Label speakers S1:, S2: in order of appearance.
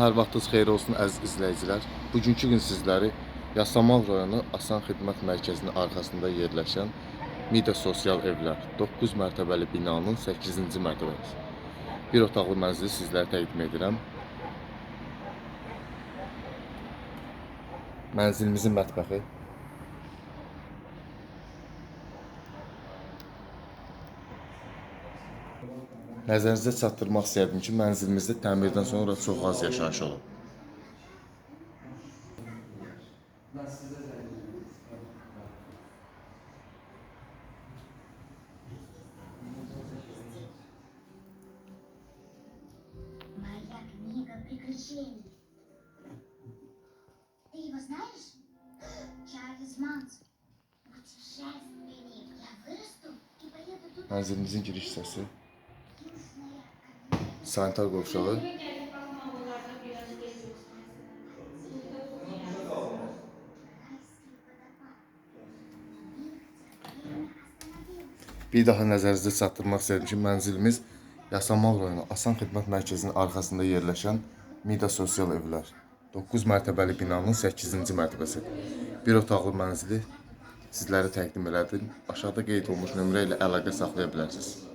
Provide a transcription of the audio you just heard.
S1: Hər vaxtınız xeyir olsun əziz izləyicilər. Bugünkü gün sizləri Yasamal rayonu Asan Xidmət Mərkəzinin arxasında yerləşən Mida Sosial Evlər 9 mərtəbəli binanın 8-ci mərtəbəsi. Bir otaqlı mənzili sizlərə təqdim edirəm. Mənzilimizin mətbəxi. Nəzərinizə çatdırmaq istəyirdim ki, mənzilimizdə təmirdən sonra çox az yaşayış olub.
S2: Моя книга приключений. Ты его знаешь? Чарльз Мансон. Путешественник. Я вырасту и поеду туда.
S1: Mənzilimizin giriş hissəsi.
S2: Santar Gokşalı.
S1: Bir daha nəzərinizdə çatdırmaq istədim ki, mənzilimiz Yasamal rayonu Asan Xidmət Mərkəzinin arxasında yerləşən Mida Sosial Evlər. 9 mərtəbəli binanın 8-ci mərtəbəsi. Bir otaqlı mənzili sizlərə təqdim elədim. Aşağıda qeyd olunmuş nömrə ilə əlaqə saxlaya bilərsiniz.